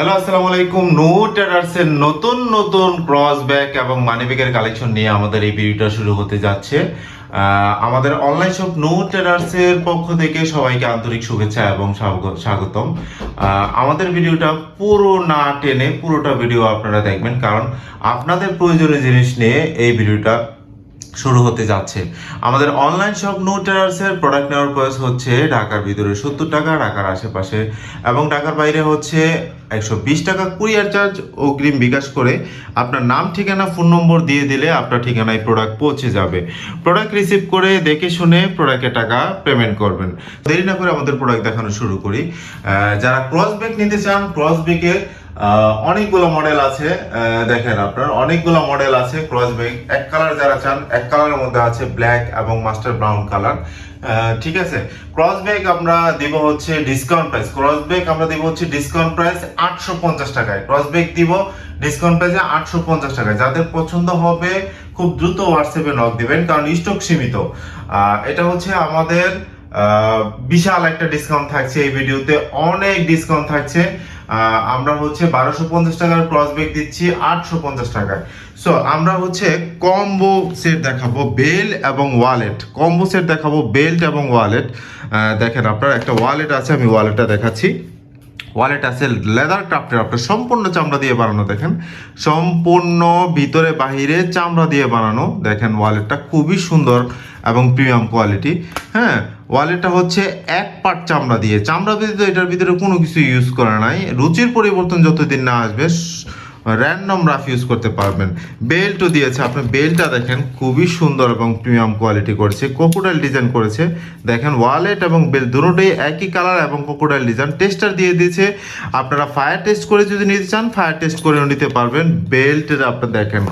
Hello আসসালামু আলাইকুম no ট্রেডার্সের নতুন নতুন ক্রস ব্যাগ এবং মানি ব্যাগের কালেকশন নিয়ে আমাদের এই ভিডিওটা শুরু হতে যাচ্ছে। আমাদের অনলাইন শপ নো ট্রেডার্সের পক্ষ থেকে সবাইকে আন্তরিক শুভেচ্ছা এবং স্বাগতম। আমাদের ভিডিওটা পুরো না টেনে পুরোটা ভিডিও আপনারা দেখবেন, কারণ আপনাদের প্রয়োজনীয় জিনিস নিয়ে এই ভিডিওটা শুরু হতে যাচ্ছে। আমাদের অনলাইন শপ নো টেরার্সের প্রোডাক্ট নেওয়ার প্রাইস হচ্ছে ঢাকার ভিতরে সত্তর টাকা, ঢাকার আশেপাশে এবং ঢাকার বাইরে হচ্ছে একশো বিশ টাকা কুরিয়ার চার্জ অগ্রিম বিকাশ করে আপনার নাম, ঠিকানা ফোন নম্বর দিয়ে দিলে আপনার ঠিকানায় প্রোডাক্ট পৌঁছে যাবে। প্রোডাক্ট রিসিভ করে দেখে শুনে প্রোডাক্টের টাকা পেমেন্ট করবেন। দেরি না করে আমাদের প্রোডাক্ট দেখানো শুরু করি। যারা ক্রস ব্যাগ নিতে চান ক্রস ব্যাগের অনেকগুলো মডেল আছে দেখেন আপনার, অনেকগুলো মডেল আছে ক্রস ব্যাগ এক কালার যারা চান, এক কালারের মধ্যে আছে ব্ল্যাক এবং মাস্টার ব্রাউন কালার ঠিক আছে? ক্রস ব্যাগ আমরা দিব হচ্ছে ডিসকাউন্ট প্রাইস ক্রস ব্যাগ আমরা দিব হচ্ছে ডিসকাউন্ট প্রাইস আটশো পঞ্চাশ টাকায়। ক্রস ব্যাগ দিব ডিসকাউন্ট প্রাইসে আটশো পঞ্চাশ টাকায়। যাদের পছন্দ হবে, খুব দ্রুত হোয়াটসঅ্যাপে নক দিবেন, কারণ স্টক সীমিত। এটা হচ্ছে আমাদের বিশাল একটা ডিসকাউন্ট থাকছে এই ভিডিওতে অনেক ডিসকাউন্ট থাকছে। আমরা হচ্ছে বারোশো পঞ্চাশ টাকার ক্রস ব্যাগ দিচ্ছি, আটশো পঞ্চাশ টাকায়। সো আমরা হচ্ছে কম্বো সেট দেখাবো বেল এবং ওয়ালেট কম্বো সেট দেখাবো বেল্ট এবং ওয়ালেট দেখেন আপনার একটা ওয়ালেট আছে, আমি ওয়ালেটটা দেখাচ্ছি। ওয়ালেট আছে লেদার ক্রাফটের আপনার সম্পূর্ণ চামড়া দিয়ে বানানো, দেখেন। সম্পূর্ণ ভিতরে বাহিরে চামড়া দিয়ে বানানো, দেখেন ওয়ালেটটা খুবই সুন্দর এবং প্রিমিয়াম কোয়ালিটি হ্যাঁ ওয়ালেটটা হচ্ছে এক পার্ট চামড়া দিয়ে। চামড়া ব্যতীত এটার ভিতরে কোনো কিছু ইউজ করা নাই। রুচির পরিবর্তন যতদিন না আসবে র্যান্ডম রাফ ইউজ করতে পারবেন। বেল্টও দিয়েছে। আপনি বেল্টটা দেখেন, খুবই সুন্দর এবং প্রিমিয়াম কোয়ালিটি করেছে। কোকোডাইল ডিজাইন করেছে। দেখেন ওয়ালেট এবং বেল্ট দুটোই একই কালার এবং কোকোডাইল ডিজাইন টেস্টার দিয়ে দিয়েছে। আপনারা ফায়ার টেস্ট করে যদি নিতে চান ফায়ার টেস্ট করেও নিতে পারবেন। বেল্টের আপনি দেখেন,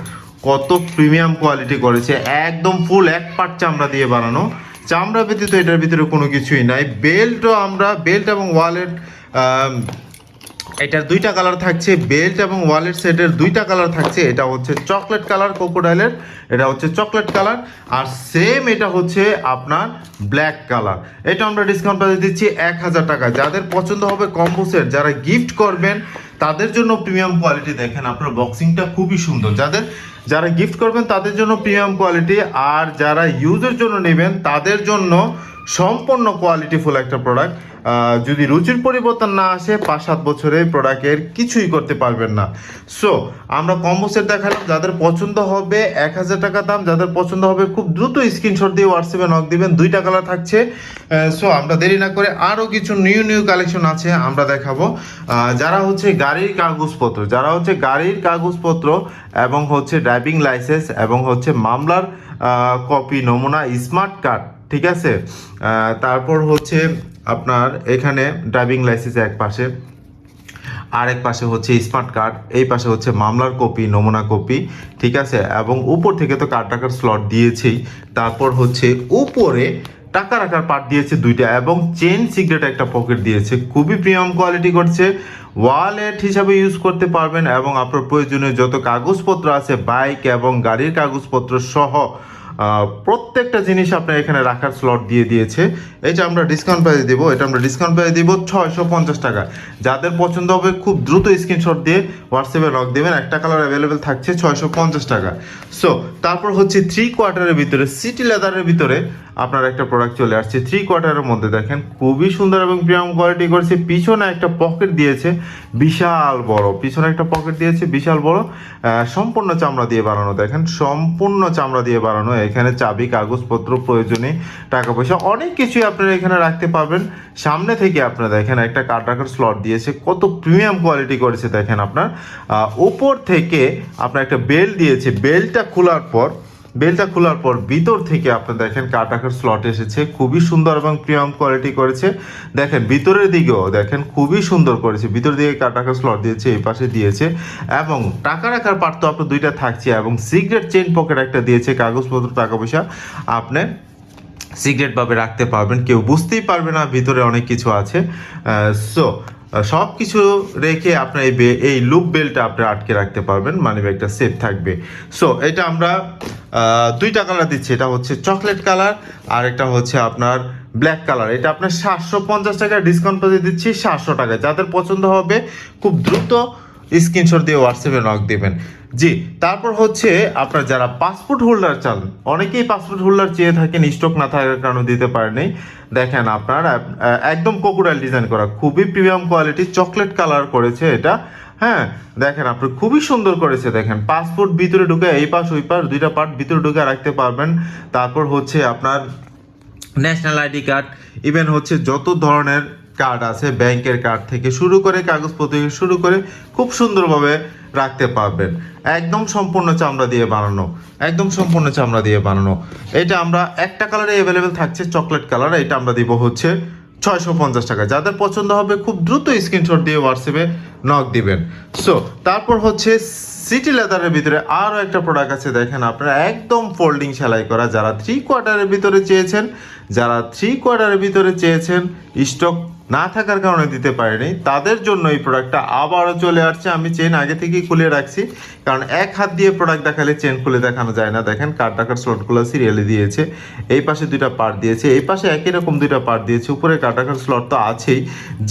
কত প্রিমিয়াম কোয়ালিটি করেছে। একদম ফুল এক পার্ট চামড়া দিয়ে বানানো। চামড়া ব্যতীত এটার ভিতরে কোনো কিছুই নাই। বেল্টও আমরা বেল্ট এবং ওয়ালেট এটার দুইটা কালার থাকছে। বেল্ট এবং ওয়ালেট সেটের দুইটা কালার থাকছে। এটা হচ্ছে চকলেট কালার কোকোডাইলের এটা হচ্ছে চকলেট কালার আর সেম এটা হচ্ছে আপনার ব্ল্যাক কালার এটা আমরা ডিসকাউন্ট প্রাইসে দিচ্ছি এক হাজার টাকা। যাদের পছন্দ হবে কম্বো সেট যারা গিফট করবেন, তাদের জন্য প্রিমিয়াম কোয়ালিটি দেখেন, আপনার বক্সিংটা খুবই সুন্দর। যাদের যারা গিফট করবেন তাদের জন্য প্রিমিয়াম কোয়ালিটি আর যারা ইউজের জন্য নেবেন তাদের জন্য সম্পূর্ণ কোয়ালিটিফুল একটা প্রোডাক্ট যদি রুচির পরিবর্তন না আসে, পাঁচ সাত বছরে প্রোডাক্টের কিছুই করতে পারবেন না। সো আমরা কম্বো সেট দেখালাম, যাদের পছন্দ হবে এক হাজার টাকা দাম, যাদের পছন্দ হবে খুব দ্রুত স্ক্রিনশট দিয়ে হোয়াটসঅ্যাপে নক দিবেন, দুইটা কালার থাকছে। সো আমরা দেরি না করে আরও কিছু নিউ নিউ কালেকশন আছে, আমরা দেখাবো। যারা হচ্ছে গাড়ির কাগজপত্র, যারা হচ্ছে গাড়ির কাগজপত্র এবং হচ্ছে ড্রাইভিং লাইসেন্স এবং হচ্ছে মামলার কপি নমুনা স্মার্ট কার্ড ঠিক আছে? তারপর হচ্ছে আপনার এখানে ড্রাইভিং লাইসেন্স এক পাশে, আরেক পাশে হচ্ছে স্মার্ট কার্ড এই পাশে হচ্ছে মামলার কপি নমুনা কপি ঠিক আছে? এবং উপর থেকে তো কার্ড টাকার স্লট দিয়েছেই, তারপর হচ্ছে উপরে টাকা রাখার পার্ট দিয়েছে দুইটা এবং চেন সিগারেট একটা পকেট দিয়েছে। খুবই প্রিমিয়াম কোয়ালিটি করছে ওয়ালেট হিসাবে ইউজ করতে পারবেন এবং আপনার প্রয়োজনীয় যত কাগজপত্র আছে বাইক এবং গাড়ির কাগজপত্র সহ প্রত্যেকটা জিনিস আপনার এখানে রাখার স্লট দিয়ে দিয়েছে। এটা আমরা ডিসকাউন্ট প্রাইস দিব, এটা আমরা ডিসকাউন্ট প্রাইস দিব ছয়শো পঞ্চাশ টাকা। যাদের পছন্দ হবে খুব দ্রুত স্ক্রিনশট দিয়ে হোয়াটসঅ্যাপে লক দেবেন। একটা কালার অ্যাভেলেবেল থাকছে ছয়শো পঞ্চাশ টাকা। সো তারপর হচ্ছে থ্রি কোয়ার্টারের ভিতরে সিটি লেদারের ভিতরে আপনার একটা প্রোডাক্ট চলে আসছে। থ্রি কোয়ার্টারের মধ্যে দেখেন, খুবই সুন্দর এবং প্রিমিয়াম কোয়ালিটি করেছে। পিছনে একটা পকেট দিয়েছে, বিশাল বড়। পিছনে একটা পকেট দিয়েছে, বিশাল বড়। সম্পূর্ণ চামড়া দিয়ে বানানো। দেখেন, সম্পূর্ণ চামড়া দিয়ে বানানো। এখানে চাবি, কাগজপত্র, প্রয়োজনে টাকা পয়সা, অনেক কিছুই আপনারা এখানে রাখতে পারবেন। সামনে থেকে আপনারা দেখেন একটা কার্ড রাখার স্লট দিয়েছে, কত প্রিমিয়াম কোয়ালিটি করেছে দেখেন আপনার। উপর থেকে আপনার একটা বেল্ট দিয়েছে। বেল্টটা খোলার পর বেলটা খোলার পর ভিতর থেকে আপনি দেখেন কাটাকার স্লট এসেছে, খুবই সুন্দর এবং প্রিমিয়াম কোয়ালিটি করেছে। দেখেন ভিতরের দিকেও দেখেন খুবই সুন্দর করেছে, ভিতর দিকে কাটাকার স্লট দিয়েছে, এই পাশে দিয়েছে। এবং টাকা রাখার পার্ট তো আপনার দুইটা থাকছে এবং সিগারেট চেন পকেট একটা দিয়েছে, কাগজপত্র, টাকা পয়সা। আপনি সিগারেট ভাবে রাখতে পারবেন, কেউ বুঝতেই পারবে না, ভিতরে অনেক কিছু আছে। সো সব কিছু রেখে আপনার এই এই লুপ বেলটা আপনি আটকে রাখতে পারবেন মানে ব্যাগটা সেফ থাকবে। সো এটা আমরা দুইটা কালার দিচ্ছি, এটা হচ্ছে চকলেট কালার আর একটা হচ্ছে আপনার ব্ল্যাক কালার এটা আপনার সাতশো পঞ্চাশ টাকা ডিসকাউন্ট পেতে দিচ্ছি, সাতশো টাকা। যাদের পছন্দ হবে, খুব দ্রুত স্ক্রিনশট দিয়ে হোয়াটসঅ্যাপে নক দেবেন। জি, তারপর হচ্ছে আপনার যারা পাসপোর্ট হোল্ডার চান, অনেকেই পাসপোর্ট হোল্ডার চেয়ে থাকেন স্টক না থাকার কারণে দিতে পারেনি দেখেন আপনার একদম কোকুরাল ডিজাইন করা, খুবই প্রিমিয়াম কোয়ালিটি চকলেট কালার করেছে এটা। হ্যাঁ দেখেন আপনি খুবই সুন্দর করেছে, দেখেন। পাসপোর্ট ভিতরে ঢুকে এই পাশ, ওই পাশ, দুইটা পার্ট ভিতরে ঢুকে রাখতে পারবেন। তারপর হচ্ছে আপনার ন্যাশনাল আইডি কার্ড ইভেন হচ্ছে যত ধরনের কার্ড আছে ব্যাংকের কার্ড থেকে শুরু করে, কাগজপত্র থেকে শুরু করে, খুব সুন্দরভাবে রাখতে পারবেন। একদম সম্পূর্ণ চামড়া দিয়ে বানানো। একদম সম্পূর্ণ চামড়া দিয়ে বানানো। এটা আমরা একটা কালারে অ্যাভেলেবেল থাকছে চকলেট কালার এটা আমরা দিব হচ্ছে ছয়শো পঞ্চাশ টাকা। যাদের পছন্দ হবে, খুব দ্রুত স্ক্রিনশট দিয়ে হোয়াটসঅ্যাপে নক দিবেন। সো তারপর হচ্ছে সিটি লেদারের ভিতরে আরও একটা প্রোডাক্ট আছে। দেখেন আপনারা, একদম ফোল্ডিং সেলাই করা। যারা থ্রি কোয়ার্টারের ভিতরে চেয়েছেন, যারা থ্রি কোয়ার্টারের ভিতরে চেয়েছেন স্টক না থাকার কারণে দিতে পারেনি। তাদের জন্য এই প্রোডাক্টটা আবারও চলে আসছে। আমি চেন আগে থেকেই খুলে রাখছি। কারণ এক হাত দিয়ে প্রোডাক্ট দেখালে চেন খুলে দেখানো যায় না। দেখেন কার টাকার স্লটগুলো সিরিয়ালে দিয়েছে। এই পাশে দুইটা পার্ট দিয়েছে। এই পাশে একই রকম দুইটা পার্ট দিয়েছে। উপরে কার টাকার স্লট তো আছেই।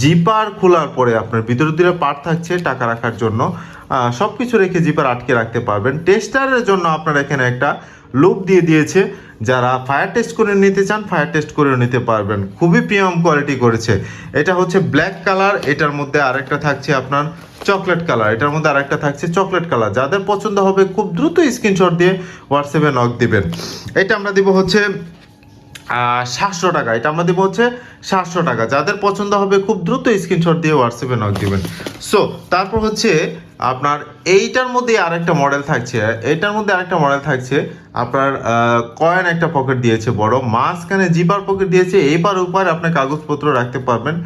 জিপার খোলার পরে আপনার ভিতরে দুইটা পার থাকছে টাকা রাখার জন্য। সব কিছু রেখে জিপার আটকে রাখতে পারবেন। টেস্টারের জন্য আপনার এখানে একটা লুপ দিয়ে দিয়েছে। যারা ফায়ার টেস্ট করে নিতে চান ফায়ার টেস্ট করে নিতে পারবেন। খুবই প্রিমিয়াম কোয়ালিটি করেছে। এটা হচ্ছে ব্ল্যাক কালার এটার মধ্যে আরেকটা থাকছে আপনার চকলেট কালার এটার মধ্যে আরেকটা থাকছে চকলেট কালার যাদের পছন্দ হবে, খুব দ্রুত স্ক্রিনশট দিয়ে হোয়াটসঅ্যাপে নক দিবেন। এটা আমরা দিব হচ্ছে সাতশো টাকা। এটা আমরা দেবো হচ্ছে সাতশো টাকা। যাদের পছন্দ হবে, খুব দ্রুত স্ক্রিনশট দিয়ে হোয়াটসঅ্যাপে নক দিবেন। সো তারপর হচ্ছে আপনার এইটার মধ্যে আর একটা মডেল থাকছে, এটার মধ্যে আরেকটা মডেল থাকছে, আপনার কয়েন একটা পকেট দিয়েছে বড়, মাঝখানে জিপার পকেট দিয়েছে এইবার উপর আপনি কাগজপত্র রাখতে পারবেন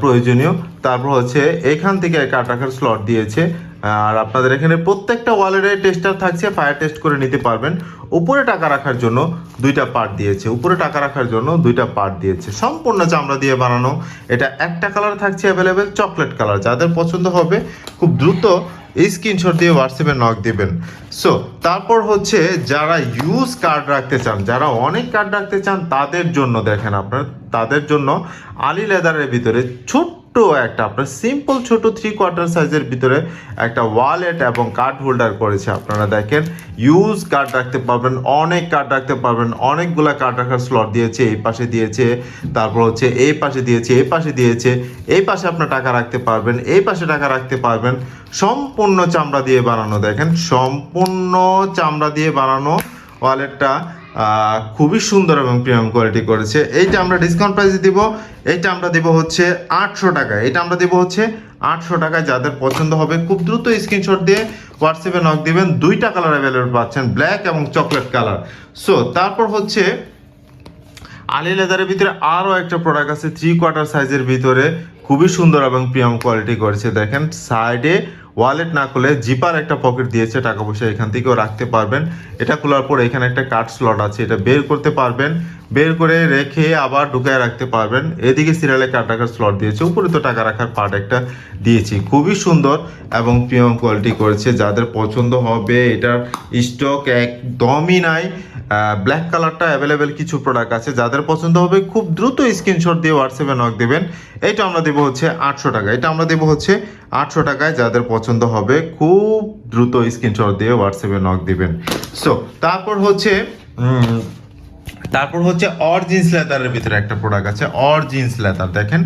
প্রয়োজনীয়। তারপর হচ্ছে এখান থেকে কাট রাখার স্লট দিয়েছে আর আপনাদের এখানে প্রত্যেকটা ওয়ালেটে টেস্টার থাকছে ফায়ার টেস্ট করে নিতে পারবেন। উপরে টাকা রাখার জন্য দুইটা পার্ট দিয়েছে। উপরে টাকা রাখার জন্য দুইটা পার্ট দিয়েছে। সম্পূর্ণ চামড়া দিয়ে বানানো। এটা একটা কালার থাকছে অ্যাভেলেবেল চকলেট কালার যাদের পছন্দ হবে, খুব দ্রুত এই স্ক্রিনশট দিয়ে হোয়াটসঅ্যাপে নক দিবেন। সো তারপর হচ্ছে যারা ইউজ কার্ড রাখতে চান, যারা অনেক কার্ড রাখতে চান, তাদের জন্য দেখেন আপনার, তাদের জন্য আলি লেদারের ভিতরে ছোট্ট একটা, আপনার সিম্পল ছোট থ্রি কোয়ার্টার সাইজের ভিতরে একটা ওয়ালেট এবং কার্ড হোল্ডার করেছে। আপনারা দেখেন ইউজ কার্ড রাখতে পারবেন, অনেক কার্ড রাখতে পারবেন, অনেকগুলা কার্ড রাখার স্লট দিয়েছে, এই পাশে দিয়েছে, তারপর হচ্ছে এই পাশে দিয়েছে, এই পাশে দিয়েছে, এই পাশে আপনার টাকা রাখতে পারবেন, এই পাশে টাকা রাখতে পারবেন। সম্পূর্ণ চামড়া দিয়ে বানানো, দেখেন, সম্পূর্ণ চামড়া দিয়ে বানানো ওয়ালেটটা খুবই সুন্দর এবং প্রিমিয়াম কোয়ালিটি করেছে। এইটা আমরা ডিসকাউন্ট প্রাইসে দিব। এইটা আমরা দেবো হচ্ছে আটশো টাকা। এটা আমরা দেবো হচ্ছে আটশো টাকায় যাদের পছন্দ হবে, খুব দ্রুত স্ক্রিনশট দিয়ে হোয়াটসঅ্যাপে নক দিবেন। দুইটা কালার অ্যাভেলেবল পাচ্ছেন ব্ল্যাক এবং চকলেট কালার সো তারপর হচ্ছে আলি লেদারের ভিতরে আরও একটা প্রোডাক্ট আছে থ্রি কোয়ার্টার সাইজের ভিতরে। খুবই সুন্দর এবং প্রিমিয়াম কোয়ালিটি করেছে। দেখেন সাইডে ওয়ালেট না খুলে জিপার একটা পকেট দিয়েছে টাকা পয়সা এখান থেকেও রাখতে পারবেন। এটা খোলার পর এখানে একটা কার্ড স্লট আছে, এটা বের করতে পারবেন। বের করে রেখে আবার ঢুকায় রাখতে পারবেন। এদিকে সিরিয়ালে কার্ড রাখার স্লট দিয়েছে, উপরে তো টাকা রাখার পার্ট একটা দিয়েছি। খুবই সুন্দর এবং প্রিমিয়াম কোয়ালিটি করেছে, যাদের পছন্দ হবে এটার স্টক একদমই নাই। ব্ল্যাক কালারটা অ্যাভেলেবেল কিছু প্রোডাক্ট আছে, যাদের পছন্দ হবে খুব দ্রুত স্ক্রিনশট দিয়ে হোয়াটসঅ্যাপে নক দেবেন। এটা আমরা দেবো হচ্ছে আটশো টাকা। এটা আমরা দেবো হচ্ছে আটশো টাকায় যাদের পছন্দ হবে খুব দ্রুত স্ক্রিনশট দিয়ে হোয়াটসঅ্যাপে নক দিবেন। সো তারপর হচ্ছে তারপর হচ্ছে অরজিন্স লেদারের ভিতরে একটা প্রোডাক্ট আছে অরজিন্স লেদার দেখেন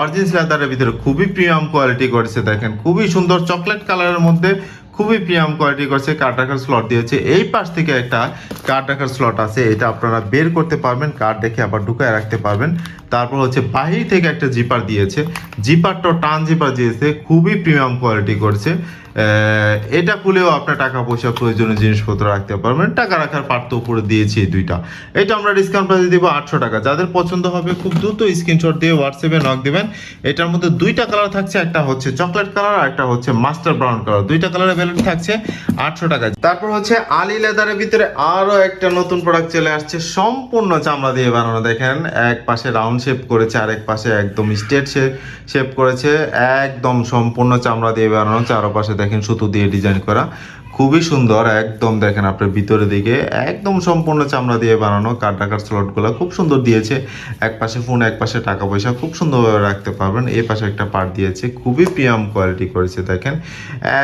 অরজিন্স লেদারের ভিতরে খুবই প্রিমিয়াম কোয়ালিটি করেছে, দেখেন, খুবই সুন্দর চকলেট কালারের মধ্যে খুবই প্রিয়াম কোয়ালিটি করছে কার্ড রাখার স্লট দিয়েছে। এই পাশ থেকে একটা কার্ড রাখার স্লট আছে, এটা আপনারা বের করতে পারবেন কার্ড দেখে আবার ঢুকায় রাখতে পারবেন। তারপর হচ্ছে বাহির থেকে একটা জিপার দিয়েছে। জিপারটা টান জিপার দিয়েছে, খুবই প্রিমিয়াম কোয়ালিটি করেছে এটা খুলেও আপনার টাকা পয়সা প্রয়োজনীয় জিনিসপত্র রাখতে পারবেন। টাকা রাখার পার্ট তো উপরে দিয়েছি এই দুইটা। এটা আমরা ডিসকাউন্ট প্রাইসে দিব আটশো টাকা। যাদের পছন্দ হবে খুব দ্রুত স্ক্রিনশট দিয়ে হোয়াটসঅ্যাপে নক দেবেন। এটার মধ্যে দুইটা কালার থাকছে, একটা হচ্ছে চকলেট কালার আর একটা হচ্ছে মাস্টার ব্রাউন কালার দুইটা কালারের ভেলভেট থাকছে আটশো টাকা তারপর হচ্ছে আলি লেদারের ভিতরে আরও একটা নতুন প্রোডাক্ট চলে আসছে। সম্পূর্ণ চামড়া দিয়ে বানানো। দেখেন, এক পাশে রাউন্ড শেপ করেছে আর এক পাশে একদম স্টেট শেপ করেছে। একদম সম্পূর্ণ চামড়া দিয়ে বানানো, চারপাশে দেখেন সুতো দিয়ে ডিজাইন করা। খুবই সুন্দর, একদম দেখেন আপনার ভিতরে দিকে, একদম সম্পূর্ণ চামড়া দিয়ে বানানো কার টাকার স্লটগুলো খুব সুন্দর দিয়েছে। এক পাশে ফোন এক পাশে টাকা পয়সা খুব সুন্দরভাবে রাখতে পারবেন। এই পাশে একটা পার্ট দিয়েছে, খুবই প্রিয়াম কোয়ালিটি করেছে দেখেন।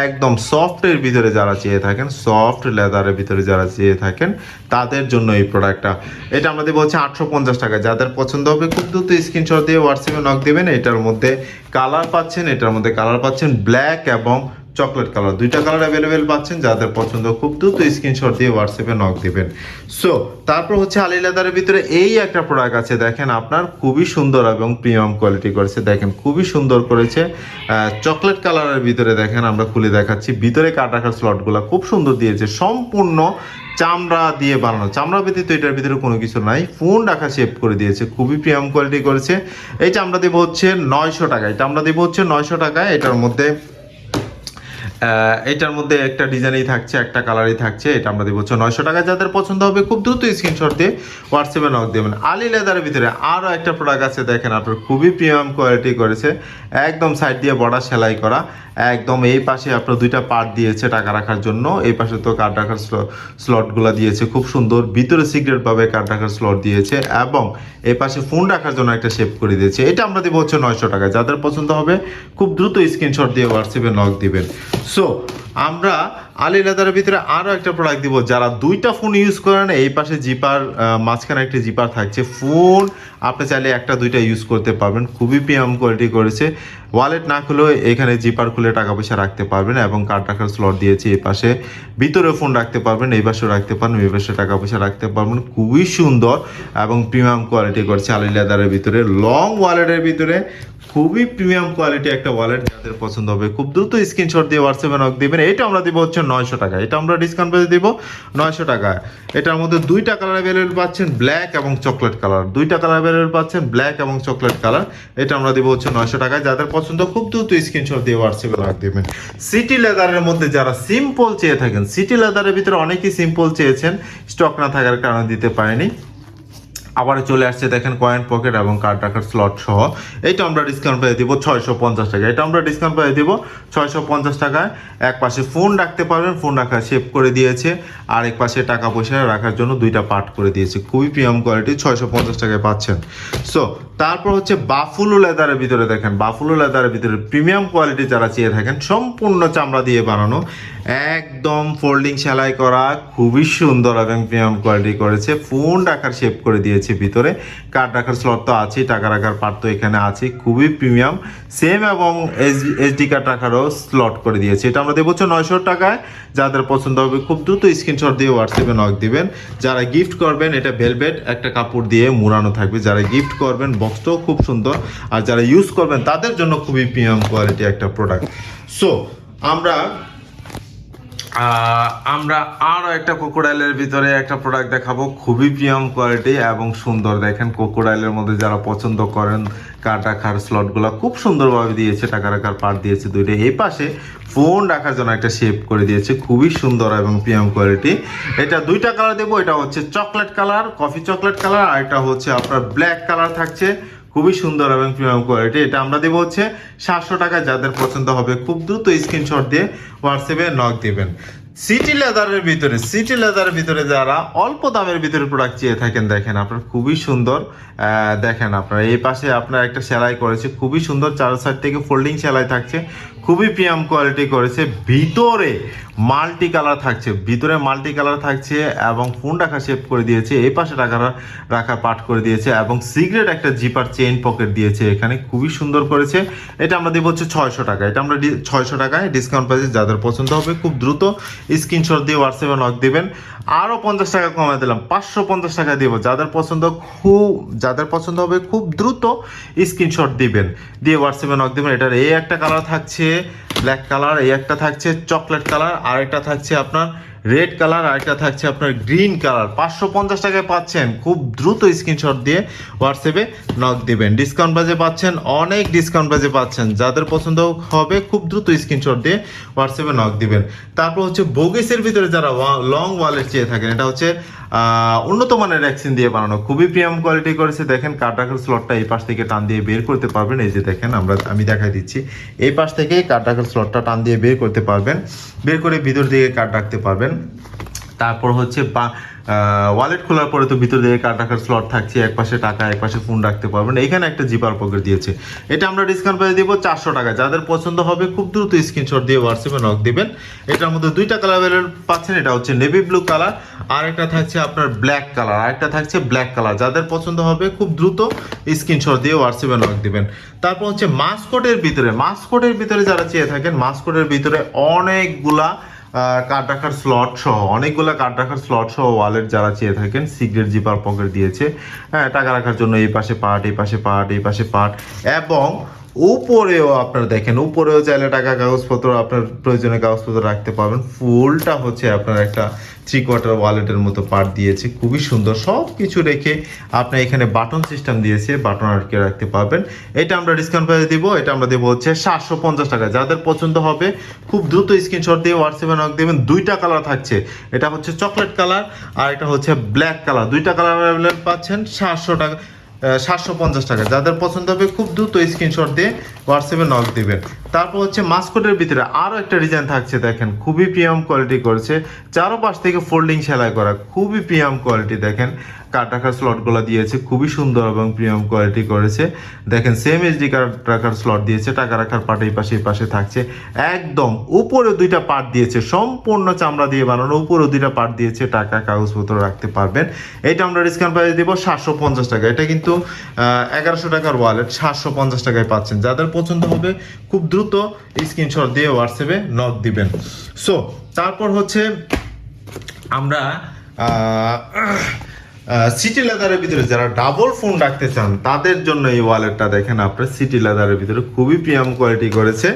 একদম সফটের ভিতরে যারা চেয়ে থাকেন সফট লেদারের ভিতরে যারা চেয়ে থাকেন, তাদের জন্য এই প্রোডাক্টটা এটা আমাদের বলছে আটশো পঞ্চাশ টাকা। যাদের পছন্দ হবে খুব দ্রুত স্ক্রিনশট দিয়ে হোয়াটসঅ্যাপে নক দেবেন। এটার মধ্যে কালার পাচ্ছেন, এটার মধ্যে কালার পাচ্ছেন ব্ল্যাক এবং চকলেট কালার। দুইটা কালার অ্যাভেলেবেল পাচ্ছেন, যাদের পছন্দ খুব দ্রুত স্ক্রিনশট দিয়ে হোয়াটসঅ্যাপে নক দিবেন। সো তারপর হচ্ছে আলি লেদারের ভিতরে এই একটা প্রোডাক্ট আছে, দেখেন আপনার খুবই সুন্দর এবং প্রিমিয়াম কোয়ালিটি করেছে। দেখেন, খুবই সুন্দর করেছে। চকলেট কালারের ভিতরে দেখেন, আমরা খুলে দেখাচ্ছি। ভিতরে কাট রাখার স্লটগুলো খুব সুন্দর দিয়েছে। সম্পূর্ণ চামড়া দিয়ে বানানো। চামড়া ব্যতীত এটার ভিতরে কোনো কিছু নাই। ফোন রাখা শেপ করে দিয়েছে। খুবই প্রিমিয়াম কোয়ালিটি করেছে। এই চামড়া দেবো হচ্ছে নয়শো টাকায় চামড়া দেবো হচ্ছে নয়শো টাকায়। এটার মধ্যে এটার মধ্যে একটা ডিজাইনই থাকছে, একটা কালারই থাকছে, এটা আমরা দেবো নয়শো টাকা। যাদের পছন্দ হবে খুব দ্রুত স্ক্রিনশট দিয়ে হোয়াটসঅ্যাপে নক দেবেন। আলি লেদারের ভিতরে আরও একটা প্রোডাক্ট আছে, দেখেন আপনার খুবই প্রিমিয়াম কোয়ালিটি করেছে। একদম সাইড দিয়ে বর্ডার সেলাই করা। একদম এই পাশে আপনার দুইটা পার্ট দিয়েছে টাকা রাখার জন্য। এই পাশে তো কার্ড রাখার স্লটগুলো দিয়েছে, খুব সুন্দর। ভিতরে সিগারেট পাবে কার্ড রাখার স্লট দিয়েছে এবং এই পাশে ফোন রাখার জন্য একটা শেপ করে দিয়েছে। এটা আমরা দেবো হচ্ছে নয়শো টাকা। যাদের পছন্দ হবে খুব দ্রুত স্ক্রিনশট দিয়ে হোয়াটসঅ্যাপে নক দিবেন। সো আমরা আলি লেদারের ভিতরে আরও একটা প্রোডাক্ট দিব যারা দুইটা ফোন ইউজ করেন এই পাশে জিপার মাঝখানে একটা জিপার থাকছে। ফোন আপনি চাইলে একটা, দুইটা ইউজ করতে পারবেন। খুবই প্রিমিয়াম কোয়ালিটি করেছে। ওয়ালেট না খুলেও এখানে জিপার খুলে টাকা পয়সা রাখতে পারবেন এবং কার্ড রাখার স্লট দিয়েছে এই পাশে। ভিতরে ফোন রাখতে পারবেন, এই পাশেও রাখতে পারবেন, এই পাশে টাকা পয়সা রাখতে পারবেন। খুবই সুন্দর এবং প্রিমিয়াম কোয়ালিটি করেছে আলি লেদারের ভিতরে। লং ওয়ালেটের ভিতরে খুবই প্রিমিয়াম কোয়ালিটি একটা ওয়ালেট যাদের পছন্দ হবে। খুব দ্রুত স্ক্রিনশট দিয়ে হোয়াটসঅ্যাপে নক দিবেন। এটা আমরা দিব হচ্ছে নয়শো টাকা। এটা আমরা ডিসকাউন্ট পেয়ে দিব নয়শো টাকা। এটার মধ্যে দুইটা কালার অ্যাভেলেবেল পাচ্ছেন ব্ল্যাক এবং চকলেট কালার দুইটা কালার অ্যাভেলেবেল পাচ্ছেন ব্ল্যাক এবং চকলেট কালার এটা আমরা দিব হচ্ছে নয়শো টাকায় যাদের পছন্দ, খুব দ্রুত স্ক্রিনশট দিয়ে হোয়াটসঅ্যাপে নক দিবেন। সিটি লেদারের মধ্যে যারা সিম্পল চেয়ে থাকেন সিটি লেদারের ভিতরে অনেকেই সিম্পল চেয়েছেন স্টক না থাকার কারণে দিতে পারেনি। আবার চলে আসছে দেখেন কয়েন পকেট এবং কার্ড রাখার স্লট সহ। এটা আমরা ডিসকাউন্ট পেয়ে দিব ছয়শো পঞ্চাশ টাকা এটা আমরা ডিসকাউন্ট পেয়ে দিব ছয়শো পঞ্চাশ টাকায়। এক পাশে ফোন রাখতে পারবেন ফোন রাখা শেপ করে দিয়েছে। আর এক পাশে টাকা পয়সা রাখার জন্য দুইটা পার্ট করে দিয়েছে। খুবই প্রিমিয়াম কোয়ালিটি ছয়শো পঞ্চাশ টাকায় পাচ্ছেন। সো তারপর হচ্ছে বাফুলো লেদারের ভিতরে দেখেন। বাফুলো লেদারের ভিতরে প্রিমিয়াম কোয়ালিটি যারা চেয়ে থাকেন, সম্পূর্ণ চামড়া দিয়ে বানানো। একদম ফোল্ডিং সেলাই করা, খুবই সুন্দর এবং প্রিমিয়াম কোয়ালিটি করেছে। ফোন রাখার শেপ করে দিয়েছে। ভিতরে। কার্ড রাখার স্লট তো আছেই, টাকা রাখার পার্ট তো এখানে আছে খুবই প্রিমিয়াম সেম এবং এইচডি কার্ড রাখারও স্লট করে দিয়েছে। এটা আমরা দেবো নয়শো টাকায়। যাদের পছন্দ হবে, খুব দ্রুত স্ক্রিনশট দিয়ে হোয়াটসঅ্যাপে নক দিবেন। যারা গিফট করবেন, এটা ভেলভেট একটা কাপড় দিয়ে মুড়ানো থাকবে। যারা গিফট করবেন বক্সটাও খুব সুন্দর। আর যারা ইউজ করবেন, তাদের জন্য খুবই প্রিমিয়াম কোয়ালিটি একটা প্রোডাক্ট সো আমরা আমরা আরও একটা কোকোডাইলের ভিতরে একটা প্রোডাক্ট দেখাবো। খুবই প্রিমিয়াম কোয়ালিটি এবং সুন্দর। দেখেন কোকোডাইলের মধ্যে যারা পছন্দ করেন কাঠ রাখার স্লটগুলো খুব সুন্দরভাবে দিয়েছে টাকা রাখার পার্ট দিয়েছে দুইটা। এই পাশে ফোন রাখার জন্য একটা শেপ করে দিয়েছে। খুবই সুন্দর এবং প্রিমিয়াম কোয়ালিটি এটা দুইটা কালার দেবো এটা হচ্ছে chocolate colour coffee chocolate colour আর এটা হচ্ছে আপনার ব্ল্যাক কালার থাকছে। খুবই সুন্দর এবং প্রিমিয়াম কোয়ালিটি এটা আমরা দেবো হচ্ছে সাতশো টাকা, যাদের পছন্দ হবে খুব দ্রুত স্ক্রিনশট দিয়ে হোয়াটসঅ্যাপে নক দিবেন। সিটি লেদারের ভিতরে সিটি লেদারের ভিতরে যারা অল্প দামের ভিতরে প্রোডাক্ট চেয়ে থাকেন, দেখেন আপনার খুবই সুন্দর দেখেন আপনার। এই পাশে আপনার একটা সেলাই করেছে, খুবই সুন্দর, চার সাইড থেকে ফোল্ডিং সেলাই থাকছে। খুবই প্রিয়াম কোয়ালিটি করেছে। ভিতরে মাল্টি কালার থাকছে। ভিতরে মাল্টি কালার থাকছে এবং ফোন রাখা শেপ করে দিয়েছে। এই পাশে রাখা রাখা পাট করে দিয়েছে এবং সিগারেট একটা জিপার চেইন পকেট দিয়েছে এখানে। খুবই সুন্দর করেছে। এটা আমরা দিব হচ্ছে ছয়শো টাকা। এটা আমরা ছয়শো টাকায় ডিসকাউন্ট পাচ্ছি যাদের পছন্দ হবে খুব দ্রুত স্ক্রিনশট দিয়ে হোয়াটসঅ্যাপে নক দিবেন। আরও পঞ্চাশ টাকা কমায় দিলাম। পাঁচশো পঞ্চাশ টাকা দিব। যাদের পছন্দ খুব যাদের পছন্দ হবে খুব দ্রুত স্ক্রিনশট দিবেন। দিয়ে হোয়াটসঅ্যাপে নক দিবেন। এটার এই একটা কালার থাকছে। ব্ল্যাক কালার এই একটা থাকছে চকলেট কালার আর একটা থাকছে আপনার রেড কালার আর একটা থাকছে আপনার গ্রিন কালার পাঁচশো পঞ্চাশ টাকায় পাচ্ছেন। খুব দ্রুত স্ক্রিনশট দিয়ে হোয়াটসঅ্যাপে নক দিবেন। ডিসকাউন্ট বাজে পাচ্ছেন, অনেক ডিসকাউন্ট বাজে পাচ্ছেন। যাদের পছন্দ হবে, খুব দ্রুত স্ক্রিনশট দিয়ে হোয়াটসঅ্যাপে নক দিবেন। তারপর হচ্ছে বোগেসের ভিতরে যারা লং ওয়ালেট চেয়ে থাকেন, এটা হচ্ছে উন্নত মানের ভ্যাকসিন দিয়ে বানানো। খুবই প্রিমিয়াম কোয়ালিটি করেছে। দেখেন রাখার স্লটটা এই পাশ থেকে টান দিয়ে বের করতে পারবেন। এই যে দেখেন, আমরা, আমি দেখাই দিচ্ছি। এই পাশ থেকে রাখার স্লটটা টান দিয়ে বের করতে পারবেন। বের করে ভিতর দিকে কার্ড রাখতে পারবেন। তারপর হচ্ছে ওয়ালেট খোলার পরে তো ভিতর দিকে কার্ড রাখার স্লট থাকছে, এক পাশে টাকা, এক পাশে ফোন রাখতে পারবেন। এখানে একটা জিপার পকেট দিয়েছে। এটা আমরা ডিসকাউন্ট পেয়ে দিব চারশো টাকা। যাদের পছন্দ হবে খুব দ্রুত স্ক্রিনশট দিয়ে হোয়াটসঅ্যাপে নক দিবেন। এটার মধ্যে দুইটা কালার পাচ্ছেন, এটা হচ্ছে নেভি ব্লু কালার আর একটা থাকছে আপনার ব্ল্যাক কালার আর একটা থাকছে ব্ল্যাক কালার যাদের পছন্দ হবে খুব দ্রুত স্ক্রিনশট দিয়ে হোয়াটসঅ্যাপে নক দিবেন। তারপর হচ্ছে মাস্কটের ভিতরে মাস্কটের ভিতরে যারা চেয়ে থাকেন মাস্কটের ভিতরে অনেকগুলা কার্ড রাখার স্লট সহ, অনেকগুলো কার্ড রাখার স্লট সহ ওয়ালেট যারা চেয়ে থাকেন সিগারেট জিপার পকেট দিয়েছে। হ্যাঁ টাকা রাখার জন্য এই পাশে পার্ট এই পাশে পার্ট এই পাশে পার্ট এবং উপরেও আপনারা দেখেন, উপরেও চাইলে টাকা কাগজপত্র, আপনার প্রয়োজনীয় কাগজপত্র রাখতে পারবেন। ফুলটা হচ্ছে আপনার একটা থ্রি কোয়ার্টার ওয়ালেটের মতো পার্ট দিয়েছে, খুবই সুন্দর। সব কিছু রেখে আপনার এখানে বাটন সিস্টেম দিয়েছে বাটন আটকে রাখতে পারবেন। এটা আমরা ডিসকাউন্ট প্রাইসে দিব, এটা আমরা দেবো হচ্ছে সাতশো পঞ্চাশ টাকা। যাদের পছন্দ হবে, খুব দ্রুত স্ক্রিনশট দিয়ে হোয়াটসঅ্যাপে নক দেবেন। দুইটা কালার থাকছে, এটা হচ্ছে চকলেট কালার আর এটা হচ্ছে ব্ল্যাক কালার দুইটা কালার অ্যাভেলেবল পাচ্ছেন, সাতশো টাকা। সাতশো পঞ্চাশ টাকা। যাদের পছন্দ হবে খুব দ্রুত স্ক্রিনশট দিয়ে হোয়াটসঅ্যাপে নক দিবেন তারপর হচ্ছে মাস্কটের ভিতরে আরও একটা ডিজাইন থাকছে, দেখেন, খুবই প্রিমিয়াম কোয়ালিটি করছে। চারোপাশ থেকে ফোল্ডিং সেলাই করা, খুবই প্রিমিয়াম কোয়ালিটি দেখেন। কার্ড রাখার স্লটগুলো দিয়েছে, খুবই সুন্দর এবং প্রিমিয়াম কোয়ালিটি করেছে। দেখেন সেম এইচডি কার্ড রাখার স্লট দিয়েছে, টাকা রাখার পার্ট এই পাশে এই পাশে থাকছে। একদম উপরে দুইটা পার্ট দিয়েছে, সম্পূর্ণ চামড়া দিয়ে বানানো, উপরে দুইটা পার্ট দিয়েছে, টাকা, কাগজপত্র রাখতে পারবেন। এটা আমরা ডিসকাউন্ট প্রাইস দিব সাতশো পঞ্চাশ টাকা। এটা কিন্তু এগারোশো টাকার ওয়ালেট সাতশো পঞ্চাশ টাকায় পাচ্ছেন। যাদের পছন্দ হবে, খুব দ্রুত স্ক্রিনশট দিয়ে হোয়াটসঅ্যাপে নক দিবেন। সো তারপর হচ্ছে আমরা সিটি লেদারের ভিতরে যারা ডাবল ফোন রাখতে চান, তাদের জন্য এই ওয়ালেটটা দেখেন আপনার সিটি লেদারের ভিতরে খুবই প্রিয়াম কোয়ালিটি করেছে।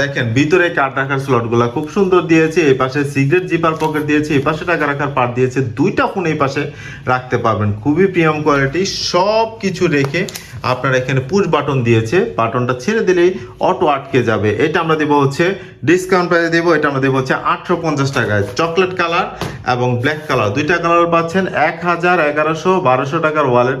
দেখেন, ভিতরে কার্ড রাখার স্লটগুলো খুব সুন্দর দিয়েছে, এই পাশে সিগারেট জিপার পকেট দিয়েছে, এই পাশে টাকা রাখার পার দিয়েছে, দুইটা ফোন এই পাশে রাখতে পারবেন। খুবই প্রিয়াম কোয়ালিটি সব কিছু রেখে আপনার এখানে পুশ বাটন দিয়েছে বাটনটা ছেড়ে দিলেই অটো আটকে যাবে। এটা আমরা দেবো হচ্ছে ডিসকাউন্ট প্রাইসে দেবো, এটা আমরা দেবো হচ্ছে আটশো পঞ্চাশ টাকায়। চকলেট কালার এবং ব্ল্যাক কালার দুইটা কালার পাচ্ছেন, এক হাজার এগারোশো বারোশো টাকার ওয়ালেট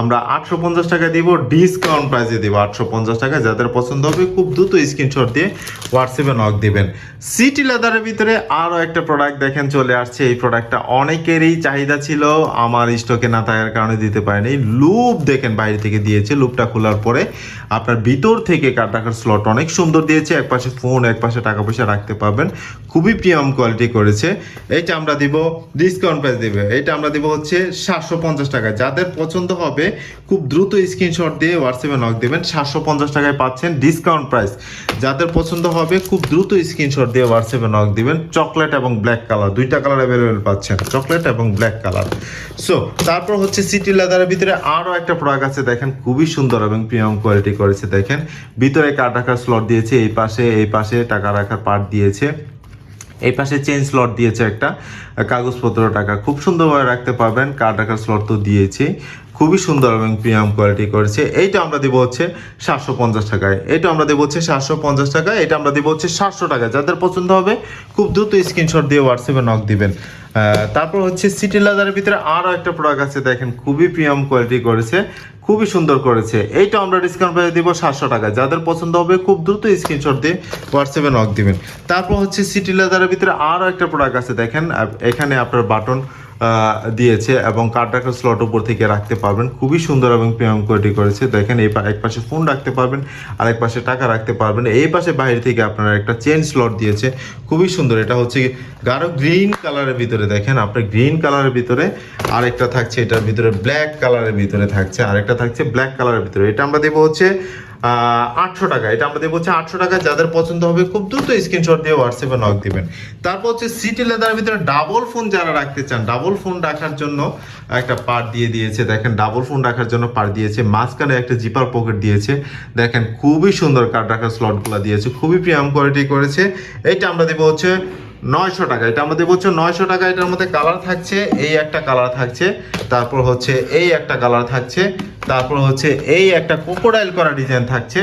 আমরা আটশো পঞ্চাশ টাকা দিব ডিসকাউন্ট প্রাইসে দিব আটশো পঞ্চাশ টাকা। যাদের পছন্দ হবে, খুব দ্রুত স্ক্রিনশট দিয়ে হোয়াটসঅ্যাপে নক দিবেন। সিটি লেদারের ভিতরে আরও একটা প্রোডাক্ট দেখেন, চলে আসছে। এই প্রোডাক্টটা অনেকেরই চাহিদা ছিল, আমার স্টকে না থাকার কারণে দিতে পারেনি। লুপ দেখেন, বাইরে থেকে দিয়েছে। লুপটা খোলার পরে আপনার ভিতর থেকে কার্ড রাখার স্লট অনেক সুন্দর দিয়েছে। এক পাশে ফোন এক পাশে টাকা পয়সা রাখতে পারবেন। খুবই প্রিমিয়াম কোয়ালিটি করেছে। এইটা আমরা দিব ডিসকাউন্ট প্রাইস দেবে। এটা আমরা দিব হচ্ছে সাতশো পঞ্চাশ টাকা। যাদের পছন্দ হবে খুব দ্রুত স্ক্রিনশট দিয়ে হোয়াটসঅ্যাপে নক দেবেন। সাতশো পঞ্চাশ টাকায় পাচ্ছেন ডিসকাউন্ট প্রাইস যাদের পছন্দ হবে, খুব দ্রুত স্ক্রিনশট দিয়ে হোয়াটসঅ্যাপে নক দিবেন। চকলেট এবং ব্ল্যাক কালার দুইটা কালার অ্যাভেলেবেল পাচ্ছেন। চকলেট এবং ব্ল্যাক কালার সো তারপর হচ্ছে সিটি লেদারের ভিতরে আরও একটা প্রোডাক্ট আছে, দেখেন খুবই সুন্দর এবং প্রিমিয়াম কোয়ালিটি করেছে, দেখেন। ভিতরে কার্ড রাখার স্লট দিয়েছে, এই পাশে এই পাশে টাকা রাখার পার্ট দিয়েছে। এই পাশে চেন স্লট দিয়েছে একটা, কাগজপত্র টাকা। খুব সুন্দরভাবে রাখতে পারবেন কার্ড রাখার স্লট তো দিয়েছে খুবই সুন্দর এবং প্রিমিয়াম কোয়ালিটি করেছে। এইটা আমরা দেবো হচ্ছে সাতশো পঞ্চাশ টাকায়। এটা আমরা দেবো হচ্ছে সাতশো পঞ্চাশ টাকায়। এটা আমরা দেবো হচ্ছে সাতশো টাকায়। যাদের পছন্দ হবে, খুব দ্রুত স্ক্রিনশট দিয়ে হোয়াটসঅ্যাপে নক দিবেন। তারপর হচ্ছে সিটি লেদারের ভিতরে আরও একটা প্রোডাক্ট আছে, দেখেন, খুবই প্রিমিয়াম কোয়ালিটি করেছে, খুবই সুন্দর করেছে। এইটা আমরা ডিসকাউন্ট প্রাইসে দিব সাতশো টাকা যাদের পছন্দ হবে, খুব দ্রুত স্ক্রিনশট দিয়ে হোয়াটসঅ্যাপে নক দিবেন। তারপর হচ্ছে সিটি লেদারের ভিতরে আরও একটা প্রোডাক্ট আছে, দেখেন এখানে আপনার বাটন দিয়েছে এবং কার্ড রাখার স্লট উপর থেকে রাখতে পারবেন। খুবই সুন্দর এবং প্রিমিয়াম কোয়ালিটি করেছে। দেখেন, এই এক পাশে ফোন রাখতে পারবেন আর এক পাশে টাকা রাখতে পারবেন। এই পাশে বাইরে থেকে আপনারা একটা চেন স্লট দিয়েছে। খুবই সুন্দর। এটা হচ্ছে গাঢ় গ্রিন কালারের ভিতরে দেখেন, আপনার গ্রিন কালারের ভিতরে আরেকটা থাকছে, এটার ভিতরে ব্ল্যাক কালারের ভিতরে থাকছে, আরেকটা থাকছে ব্ল্যাক কালারের ভিতরে। এটা আমরা দেবো হচ্ছে আটশো টাকা। এটা আমরা দেবো হচ্ছে আটশো টাকা। যাদের পছন্দ হবে খুব দ্রুত স্ক্রিনশট দিয়ে হোয়াটসঅ্যাপে নক দিবেন। তারপর হচ্ছে সিটি লেদারের ভিতরে ডাবল ফোন যারা রাখতে চান ডাবল ফোন রাখার জন্য একটা পার্ট দিয়ে দিয়েছে। দেখেন ডাবল ফোন রাখার জন্য পার দিয়েছে। মাঝখানে একটা জিপার পকেট দিয়েছে। দেখেন, খুবই সুন্দর কার্ড রাখার স্লটগুলো দিয়েছে। খুবই প্রিয়াম কোয়ালিটি করেছে। এইটা আমরা দেবো হচ্ছে নয়শো টাকা। এটা আমাদের হচ্ছে নয়শো টাকা, এটার মধ্যে কালার থাকছে, এই একটা কালার থাকছে, তারপর হচ্ছে এই একটা কালার থাকছে, তারপর হচ্ছে এই একটা কোকোডাইল করা ডিজাইন থাকছে।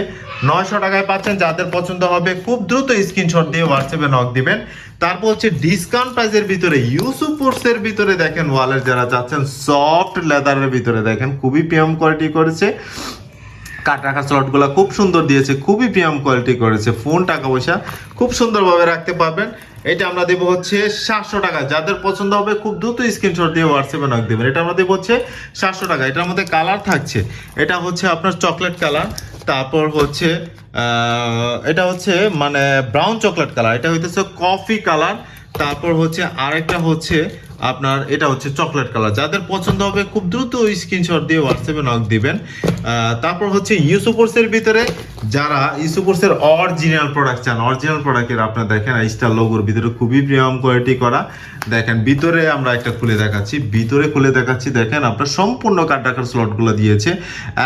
নয়শো টাকায় পাচ্ছেন, যাদের পছন্দ হবে খুব দ্রুত স্ক্রিনশট দিয়ে হোয়াটসঅ্যাপে নক দিবেন। তারপর হচ্ছে ডিসকাউন্ট প্রাইসের ভিতরে ইউসুফোর্সের ভিতরে দেখেন ওয়ালের যারা যাচ্ছেন সফট লেদারের ভিতরে দেখেন, খুবই প্রিমিয়াম কোয়ালিটি করেছে। কাট রাখার স্লটগুলো খুব সুন্দর দিয়েছে, খুবই প্রিমিয়াম কোয়ালিটি করেছে। ফোন টাকা পয়সা খুব সুন্দরভাবে রাখতে পারবেন। এটা আমরা দেবো হচ্ছে সাতশো টাকা। যাদের পছন্দ হবে খুব দ্রুত স্ক্রিনশট দিয়ে হোয়াটসঅ্যাপে নক দেবেন। এটা আমরা দেবো হচ্ছে সাতশো টাকা। এটার মধ্যে কালার থাকছে। এটা হচ্ছে আপনার চকলেট কালার তারপর হচ্ছে এটা হচ্ছে মানে ব্রাউন চকলেট কালার এটা হইতেছে কফি কালার তারপর হচ্ছে আরেকটা হচ্ছে আপনার এটা হচ্ছে চকলেট কালার। যাদের পছন্দ হবে খুব দ্রুত স্ক্রিনশট দিয়ে হোয়াটসঅ্যাপে নক দিবেন। তারপর হচ্ছে ইউসুফোর্সের ভিতরে যারা ইউসুপোর্সের অরিজিনাল প্রোডাক্ট চান অরিজিনাল প্রোডাক্টের আপনার দেখেন স্টার লোগোর ভিতরে খুবই প্রিমিয়াম কোয়ালিটি করা। দেখেন, ভিতরে আমরা একটা খুলে দেখাচ্ছি। ভিতরে খুলে দেখাচ্ছি, দেখেন, আপনার সম্পূর্ণ কাট রাখার স্লটগুলো দিয়েছে।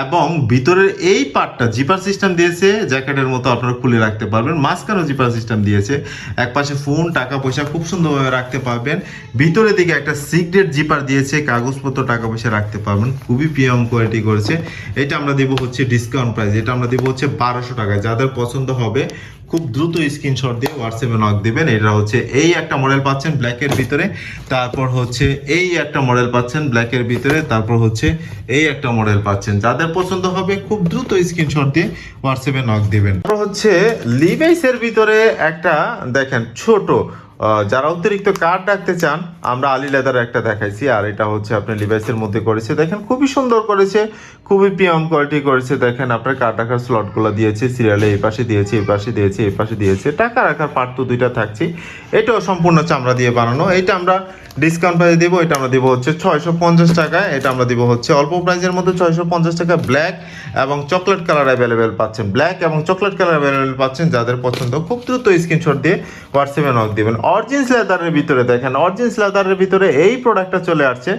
এবং ভিতরের এই পার্টটা জিপার সিস্টেম দিয়েছে, জ্যাকেটের মতো আপনারা খুলে রাখতে পারবেন। মাঝখানেও জিপার সিস্টেম দিয়েছে। এক পাশে ফোন টাকা পয়সা খুব সুন্দরভাবে রাখতে পারবেন। ভিতরের দিকে একটা সিক্রেট জিপার দিয়েছে, কাগজপত্র, টাকা পয়সা রাখতে পারবেন। খুবই প্রিমিয়াম কোয়ালিটি করেছে। এটা আমরা দেবো হচ্ছে ডিসকাউন্ট প্রাইস এটা আমরা দেবো হচ্ছে বারোশো টাকায়। যাদের পছন্দ হবে, খুব দ্রুত স্ক্রিনশট দিয়ে হোয়াটসঅ্যাপে নক দেবেন। এটা হচ্ছে এই একটা মডেল পাচ্ছেন ব্ল্যাকের ভিতরে, তারপর হচ্ছে এই একটা মডেল পাচ্ছেন ব্ল্যাকের ভিতরে, তারপর হচ্ছে এই একটা মডেল পাচ্ছেন। যাদের পছন্দ হবে, খুব দ্রুত স্ক্রিনশট দিয়ে হোয়াটসঅ্যাপে নক দিবেন। তারপর হচ্ছে লিভাইসের ভিতরে একটা দেখেন, ছোট যারা অতিরিক্ত কার্ড রাখতে চান, আমরা আলি লেদার একটা দেখাইছি, আর এটা হচ্ছে আপনি লিভাইসের মধ্যে করেছে। দেখেন, খুবই সুন্দর করেছে, খুবই প্রিমিয়াম কোয়ালিটি করেছে। দেখেন, আপনার কার্ড রাখার স্লটগুলো দিয়েছে, সিরিয়ালে এই পাশে দিয়েছে, এই পাশে দিয়েছে, এই পাশে দিয়েছে। টাকা রাখার পার্ট তো দুইটা থাকছে এটাও সম্পূর্ণ চামড়া দিয়ে বানানো। এটা আমরা ডিসকাউন্ট প্রাইসে দিব, এটা আমরা দিব হচ্ছে ছয়শো পঞ্চাশ টাকায় এটা আমরা দিব হচ্ছে অল্প প্রাইসের মধ্যে ছয়শো পঞ্চাশ টাকা ব্ল্যাক এবং চকলেট কালার অ্যাভেলেবেল পাচ্ছেন। ব্ল্যাক এবং চকলেট কালার অ্যাভেলেবেল পাচ্ছেন, যাদের পছন্দ খুব দ্রুত স্ক্রিনশট দিয়ে হোয়াটসঅ্যাপে নক দিবেন। অরিজিন্স লেদারের ভিতরে দেখেন অরিজিন্স লেদারের ভিতরে এই প্রোডাক্টটা চলে আসছে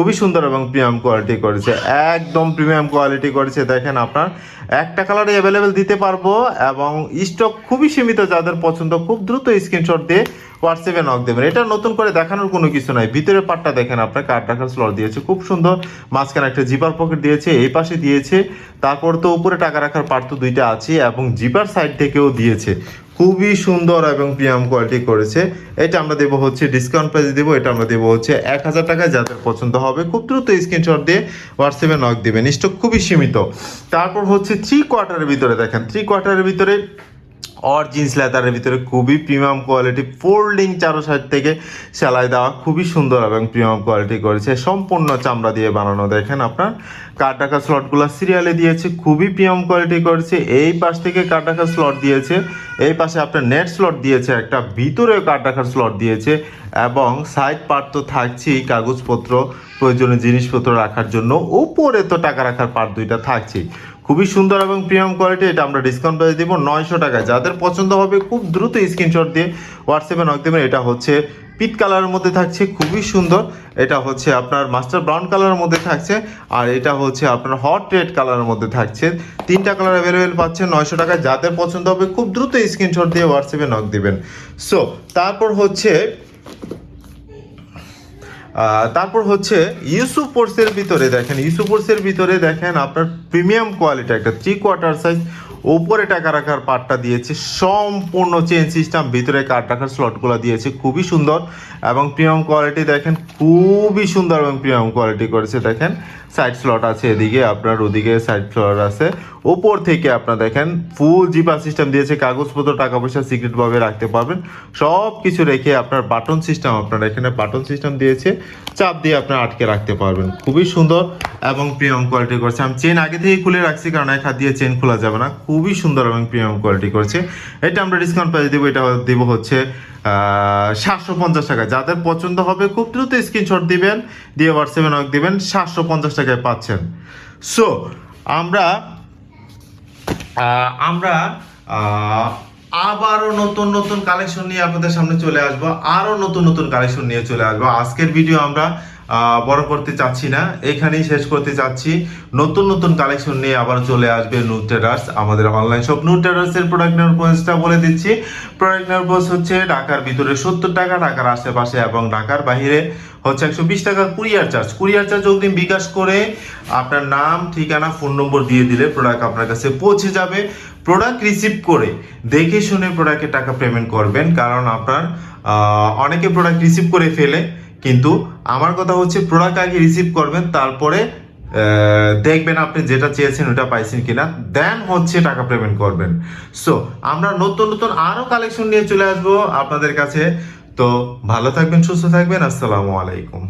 খুবই সুন্দর এবং প্রিমিয়াম কোয়ালিটি করেছে, একদম প্রিমিয়াম কোয়ালিটি করেছে। দেখেন আপনার, একটা কালারে অ্যাভেলেবেল দিতে পারব এবং স্টক খুবই সীমিত, যাদের পছন্দ খুব দ্রুত স্ক্রিনশট দিয়ে হোয়াটসঅ্যাপে নক দেবেন। এটা নতুন করে দেখানোর কোনো কিছু নাই। ভিতরের পার্টটা দেখেন আপনার কার্ড রাখার স্লট দিয়েছে, খুব সুন্দর। মাঝখানে একটা জিপার পকেট দিয়েছে, এই পাশে দিয়েছে। তারপর তো উপরে টাকা রাখার পার্ট তো দুইটা আছে এবং জিপার সাইড থেকেও দিয়েছে। খুবই সুন্দর এবং প্রিমিয়াম কোয়ালিটি করেছে। এটা আমরা দেবো হচ্ছে ডিসকাউন্ট প্রাইসে দেবো, এটা আমরা দেবো হচ্ছে এক হাজার টাকায় যাদের পছন্দ হবে খুব দ্রুত স্ক্রিনশট দিয়ে হোয়াটসঅ্যাপে নক দেবেন। স্টক খুবই সীমিত। তারপর হচ্ছে থ্রি কোয়ার্টারের ভিতরে দেখেন থ্রি কোয়ার্টারের ভিতরে অর জিন্স লেদারের ভিতরে খুবই প্রিমিয়াম কোয়ালিটি ফোল্ডিং চারো সাইড থেকে সেলাই দেওয়া খুবই সুন্দর এবং প্রিমিয়াম কোয়ালিটি করেছে সম্পূর্ণ চামড়া দিয়ে বানানো দেখেন আপনার রাখা স্লটগুলো সিরিয়ালে দিয়েছে খুবই প্রিমিয়াম কোয়ালিটি করেছে এই পাশ থেকে রাখার স্লট দিয়েছে। এই পাশে আপনার নেট স্লট দিয়েছে, একটা ভিতরে রাখার স্লট দিয়েছে এবং সাইড পার্ট তো থাকছেই কাগজপত্র, প্রয়োজনীয় জিনিসপত্র রাখার জন্য। উপরে তো টাকা রাখার পার্ট দুইটা থাকছেই। খুবই সুন্দর এবং প্রিমিয়াম কোয়ালিটি এটা আমরা ডিসকাউন্ট প্রাইস দিব নয়শো টাকায়। যাদের পছন্দ হবে খুব দ্রুত স্ক্রিনশট দিয়ে হোয়াটসঅ্যাপে নক দেবেন। এটা হচ্ছে পিট কালারের মধ্যে থাকছে, খুবই সুন্দর। এটা হচ্ছে আপনার মাস্টার ব্রাউন কালারের মধ্যে থাকছে আর এটা হচ্ছে আপনার হট রেড কালারের মধ্যে থাকছে। তিনটা কালার অ্যাভেলেবেল পাচ্ছেন নয়শো টাকায়। যাদের পছন্দ হবে খুব দ্রুত স্ক্রিনশট দিয়ে হোয়াটসঅ্যাপে নক দিবেন। সো তারপর হচ্ছে তারপর হচ্ছে ইউসু পোর্সের ভিতরে দেখেন ইউসু পোর্সের ভিতরে দেখেন আপনার প্রিমিয়াম কোয়ালিটি, একটা থ্রি কোয়ার্টার সাইজ ওপরে টাকা রাখার পার্টটা দিয়েছে, সম্পূর্ণ চেন সিস্টেম ভিতরে কাঠ রাখার স্লটগুলো দিয়েছে, খুবই সুন্দর। এবং প্রিমিয়াম কোয়ালিটি দেখেন, খুবই সুন্দর এবং প্রিমিয়াম কোয়ালিটি করেছে, দেখেন। সাইড স্লট আছে এদিকে, আপনার ওদিকে সাইড স্লট আছে। ওপর থেকে আপনার দেখেন ফুল জিপা সিস্টেম দিয়েছে, কাগজপত্র, টাকা পয়সা সিক্রেটভাবে রাখতে পারবেন। সব কিছু রেখে আপনার বাটন সিস্টেম আপনার এখানে বাটন সিস্টেম দিয়েছে, চাপ দিয়ে আপনার আটকে রাখতে পারবেন। খুবই সুন্দর এবং প্রিমিয়াম কোয়ালিটি করেছে। আমি চেন আগে থেকে খুলে রাখছি, কারণ এক হাত দিয়ে চেন খোলা যাবে না। খুবই সুন্দর এবং প্রিমিয়াম কোয়ালিটি করেছে। এটা আমরা ডিসকাউন্ট প্রাইস দেবো, এটা দেবো হচ্ছে সাতশো পঞ্চাশ টাকায়। যাদের পছন্দ হবে, খুব দ্রুত স্ক্রিনশট দিবেন, দিয়ে হোয়াটসঅ্যাপে নক দিবেন, সাতশো পঞ্চাশ টাকায় পাচ্ছেন। সো আমরা আমরা আবারও নতুন নতুন কালেকশন নিয়ে আপনাদের সামনে চলে আসব। আরও নতুন নতুন কালেকশন নিয়ে চলে আসব। আজকের ভিডিও আমরা বড় করতে চাচ্ছি না। এখানেই শেষ করতে চাচ্ছি। নতুন নতুন কালেকশন নিয়ে আবার চলে আসবে নু ট্রেডার্স আমাদের অনলাইন শপ নু ট্রেডার্স এর প্রোডাক্ট নেওয়ার বলে দিচ্ছি। প্রোডাক্ট নেওয়ার হচ্ছে ঢাকার ভিতরে সত্তর টাকা ঢাকার আশেপাশে এবং ঢাকার বাইরে হচ্ছে একশো বিশ টাকা কুরিয়ার চার্জ কুরিয়ার চার্জ অগ্রিম বিকাশ করে আপনার নাম, ঠিকানা ফোন নম্বর দিয়ে দিলে প্রোডাক্ট আপনার কাছে পৌঁছে যাবে। প্রোডাক্ট রিসিভ করে দেখে শুনে প্রোডাক্টে টাকা পেমেন্ট করবেন। কারণ আপনার অনেকে প্রোডাক্ট রিসিভ করে ফেলে, কিন্তু আমার কথা হচ্ছে প্রোডাক্ট আগে রিসিভ করবেন, তারপরে দেখবেন আপনি যেটা চেয়েছেন ওটা পাইছেন কিনা দেন হচ্ছে টাকা পেমেন্ট করবেন। সো আমরা নতুন নতুন আরও কালেকশন নিয়ে চলে আসব আপনাদের কাছে। তো ভালো থাকবেন, সুস্থ থাকবেন, আসসালামু আলাইকুম।